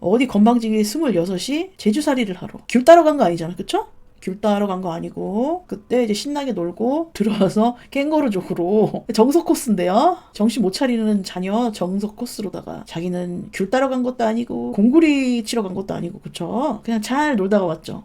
어디 건방지게 26이 제주살이를 하러. 귤 따러 간 거 아니잖아. 그쵸? 귤 따러 간 거 아니고. 그때 이제 신나게 놀고 들어와서 캥거루족으로. 정석 코스인데요. 정신 못 차리는 자녀 정석 코스로다가 자기는 귤 따러 간 것도 아니고 공구리 치러 간 것도 아니고. 그쵸? 그냥 잘 놀다가 왔죠.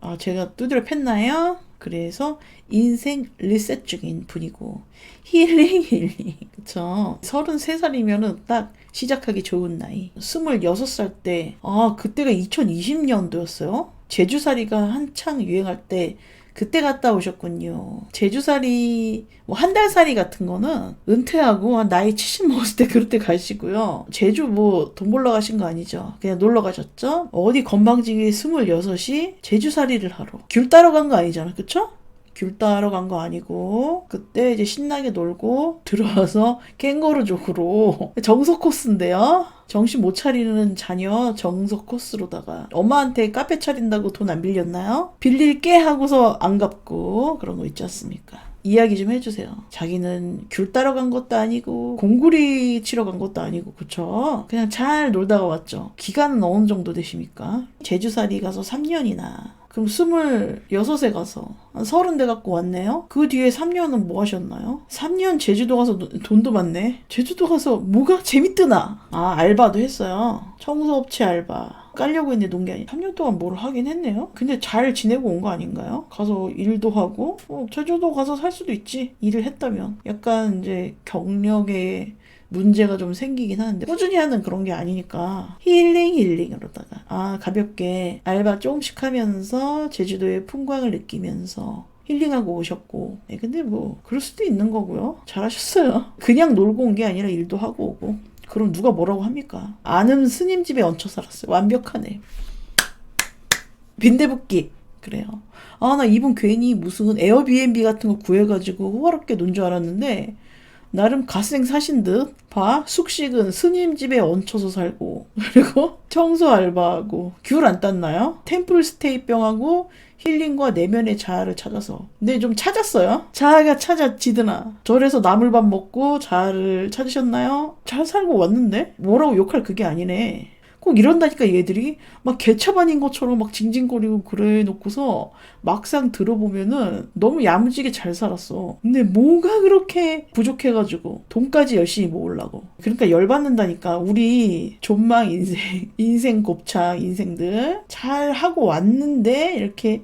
아, 제가 두드려 팼나요? 그래서 인생 리셋 중인 분이고 힐링 힐링. 그쵸? 33살이면은 딱 시작하기 좋은 나이. 26살 때 아 그때가 2020년도였어요? 제주살이가 한창 유행할 때 그때 갔다 오셨군요. 제주살이 뭐 한 달 살이 같은 거는 은퇴하고 한 나이 70 먹었을 때 그럴 때 가시고요. 제주 뭐 돈 벌러 가신 거 아니죠. 그냥 놀러 가셨죠. 어디 건방지게 26이 제주살이를 하러 귤 따러 간 거 아니잖아. 그쵸? 귤 따러 간 거 아니고 그때 이제 신나게 놀고 들어와서 캥거루 족으로 정석 코스인데요. 정신 못 차리는 자녀 정석 코스로다가 엄마한테 카페 차린다고 돈 안 빌렸나요? 빌릴게 하고서 안 갚고 그런 거 있지 않습니까? 이야기 좀 해주세요. 자기는 귤 따러 간 것도 아니고 공구리 치러 간 것도 아니고 그쵸? 그냥 잘 놀다가 왔죠. 기간은 어느 정도 되십니까? 제주살이 가서 3년이나 그럼 스물여섯에 가서 한 서른 대 갖고 왔네요? 그 뒤에 3년은 뭐 하셨나요? 3년 제주도 가서 노- 돈도 많네? 제주도 가서 뭐가 재밌드나? 아, 알바도 했어요. 청소업체 알바. 깔려고 했는데 논 게 아니라 3년 동안 뭘 하긴 했네요? 근데 잘 지내고 온 거 아닌가요? 가서 일도 하고, 어, 제주도 가서 살 수도 있지. 일을 했다면. 약간 이제 경력에 문제가 좀 생기긴 하는데 꾸준히 하는 그런 게 아니니까 힐링 힐링으로다가 아 가볍게 알바 조금씩 하면서 제주도의 풍광을 느끼면서 힐링하고 오셨고. 네, 근데 뭐 그럴 수도 있는 거고요. 잘하셨어요. 그냥 놀고 온 게 아니라 일도 하고 오고. 그럼 누가 뭐라고 합니까? 아는 스님 집에 얹혀 살았어요. 완벽하네. 빈대붓기. 그래요. 아 나 이분 괜히 무슨 에어비앤비 같은 거 구해가지고 호화롭게 논 줄 알았는데 나름 갓생 사신 듯. 봐. 숙식은 스님 집에 얹혀서 살고. 그리고 청소 알바하고. 귤 안 땄나요? 템플 스테이 병하고 힐링과 내면의 자아를 찾아서. 근데 좀 찾았어요. 자아가 찾아지드나. 절에서 나물밥 먹고 자아를 찾으셨나요? 잘 살고 왔는데? 뭐라고 욕할 그게 아니네. 꼭 이런다니까 얘들이 막 개차반인 것처럼 막 징징거리고 그래 놓고서 막상 들어보면은 너무 야무지게 잘 살았어. 근데 뭐가 그렇게 부족해가지고 돈까지 열심히 모으려고. 그러니까 열받는다니까 우리 존망 인생, 인생 곱창 인생들 잘 하고 왔는데 이렇게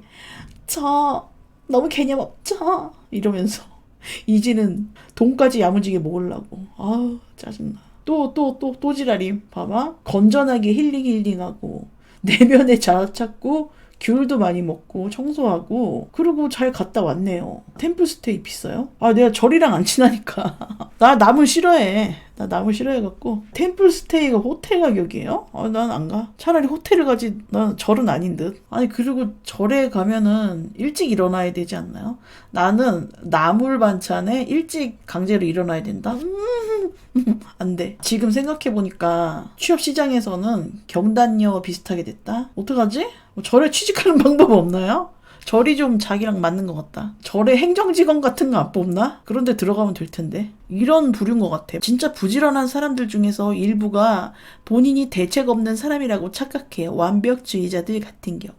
저 너무 개념 없죠 이러면서 이제는 돈까지 야무지게 모으려고. 아우 짜증나. 또 또 또 또 지랄임. 봐봐. 건전하게 힐링 힐링하고. 내면의 자아 찾고 귤도 많이 먹고 청소하고. 그리고 잘 갔다 왔네요. 템플스테이 비싸요? 아 내가 절이랑 안 친하니까 나 나물 싫어해 나 나물 싫어해갖고 템플 스테이가 호텔 가격이에요? 아 난 안 가 차라리 호텔을 가지 난 절은 아닌 듯 아니 그리고 절에 가면은 일찍 일어나야 되지 않나요? 나는 나물 반찬에 일찍 강제로 일어나야 된다? 음, 안 돼. 지금 생각해 보니까 취업 시장에서는 경단녀 비슷하게 됐다? 어떡하지? 뭐 절에 취직하는 방법 없나요? 절이 좀 자기랑 맞는 것 같다. 절에 행정직원 같은 거 안 뽑나? 그런데 들어가면 될 텐데. 이런 부류인 것 같아. 진짜 부지런한 사람들 중에서 일부가 본인이 대책 없는 사람이라고 착각해요. 완벽주의자들 같은 경우.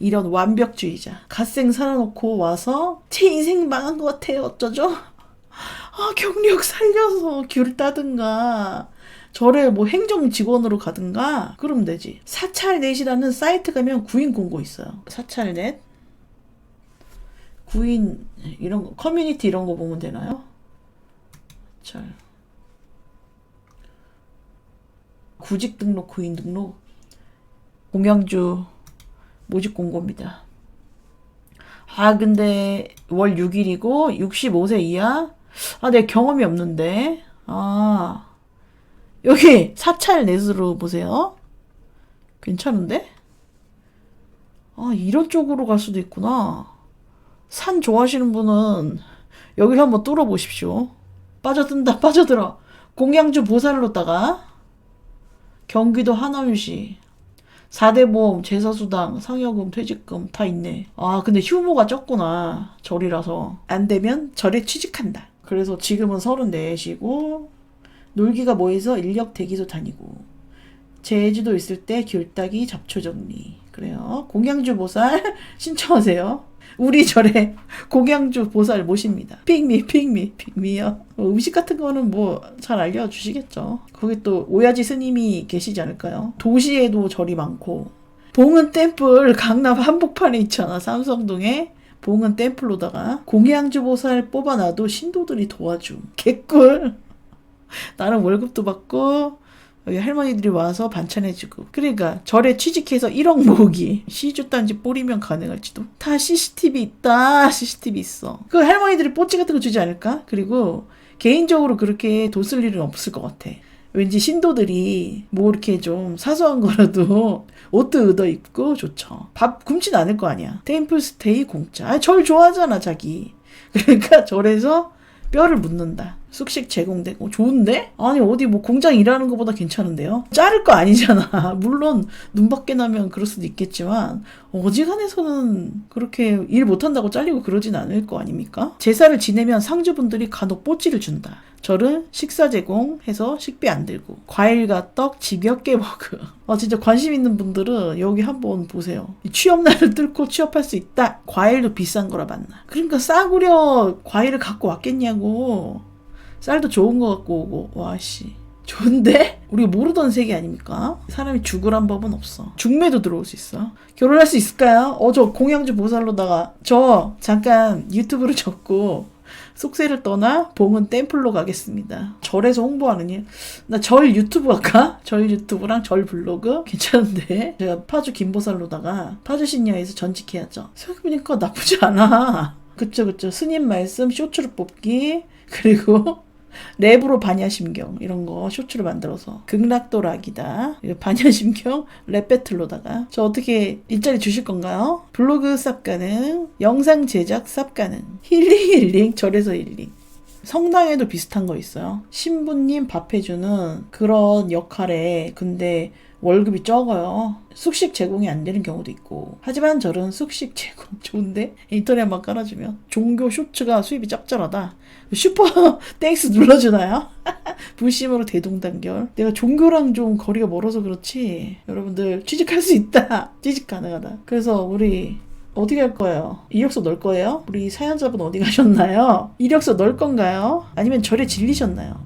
이런 완벽주의자. 갓생 살아놓고 와서 제 인생 망한 것 같아요. 어쩌죠? 아, 경력 살려서 귤 따든가, 절에 뭐 행정 직원으로 가든가, 그러면 되지. 사찰넷이라는 사이트 가면 구인 공고 있어요. 사찰넷. 구인, 이런 거, 커뮤니티 이런 거 보면 되나요? 잘. 구직 등록, 구인 등록. 공양주 모집 공고입니다. 아, 근데 월 6일이고 65세 이하? 아, 내 경험이 없는데. 아, 여기 사찰 넷으로 보세요. 괜찮은데? 아, 이런 쪽으로 갈 수도 있구나. 산 좋아하시는 분은 여기를 한번 뚫어보십시오. 빠져든다, 빠져들어. 공양주 보살로다가 경기도 하남시 4대 보험, 제사수당, 상여금, 퇴직금 다 있네. 아, 근데 휴무가 적구나. 절이라서. 안 되면 절에 취직한다. 그래서 지금은 34시고, 놀기가 뭐해서 인력 대기소 다니고, 제주도 있을 때 귤따기 잡초 정리. 그래요. 공양주 보살 신청하세요. 우리 절에 공양주 보살 모십니다. 핑미, 핑미, 핑미요. 어, 음식 같은 거는 뭐 잘 알려주시겠죠. 거기 또 오야지 스님이 계시지 않을까요? 도시에도 절이 많고 봉은 템플 강남 한복판에 있잖아. 삼성동에 봉은 템플로다가 공양주 보살 뽑아놔도 신도들이 도와줌. 개꿀. 나는 월급도 받고 할머니들이 와서 반찬해주고. 그러니까 절에 취직해서 1억 모으기. 시주 딴지 뿌리면 가능할지도. 다 CCTV 있다. CCTV 있어. 그 할머니들이 뽀찌 같은 거 주지 않을까? 그리고 개인적으로 그렇게 돈 쓸 일은 없을 것 같아. 왠지 신도들이 뭐 이렇게 좀 사소한 거라도 옷도 얻어 입고 좋죠. 밥 굶진 않을 거 아니야. 템플 스테이 공짜. 아, 절 좋아하잖아 자기. 그러니까 절에서 뼈를 묻는다. 숙식 제공되고 좋은데? 아니 어디 뭐 공장 일하는 것보다 괜찮은데요? 자를 거 아니잖아. 물론 눈 밖에 나면 그럴 수도 있겠지만 어지간해서는 그렇게 일 못한다고 잘리고 그러진 않을 거 아닙니까? 제사를 지내면 상주분들이 간혹 뽀찌를 준다. 저는 식사 제공해서 식비 안 들고 과일과 떡 지겹게 먹어. 아 진짜 관심 있는 분들은 여기 한번 보세요. 이 취업난을 뚫고 취업할 수 있다. 과일도 비싼 거라 봤나. 그러니까 싸구려 과일을 갖고 왔겠냐고. 쌀도 좋은 거 갖고 오고 와씨. 좋은데? 우리가 모르던 세계 아닙니까? 사람이 죽으란 법은 없어. 중매도 들어올 수 있어. 결혼할 수 있을까요? 어, 저 공양주 보살로다가 저 잠깐 유튜브를 접고 속세를 떠나 봉은 템플로 가겠습니다. 절에서 홍보하는 일. 나 절 유튜브 할까? 절 유튜브랑 절 블로그? 괜찮은데? 제가 파주 김보살로다가 파주 신녀에서 전직해야죠. 생각해보니까 나쁘지 않아. 그쵸, 그쵸. 스님 말씀 쇼츠로 뽑기. 그리고 랩으로 반야심경 이런 거 쇼츠로 만들어서 극락도락이다. 반야심경 랩 배틀로다가. 저 어떻게 일자리 주실 건가요? 블로그 쌉 가능 영상 제작 쌉 가능 힐링 힐링 절에서 힐링 성당에도 비슷한 거 있어요 신부님 밥 해주는 그런 역할에 근데 월급이 적어요. 숙식 제공이 안 되는 경우도 있고. 하지만 저는 숙식 제공 좋은데? 인터넷 만 깔아주면. 종교 쇼츠가 수입이 짭짤하다. 슈퍼 땡스 눌러주나요? 불심으로 대동단결. 내가 종교랑 좀 거리가 멀어서 그렇지. 여러분들 취직할 수 있다. 취직 가능하다. 그래서 우리 어디 갈 거예요? 이력서 넣을 거예요? 우리 사연자분 어디 가셨나요? 이력서 넣을 건가요? 아니면 절에 질리셨나요?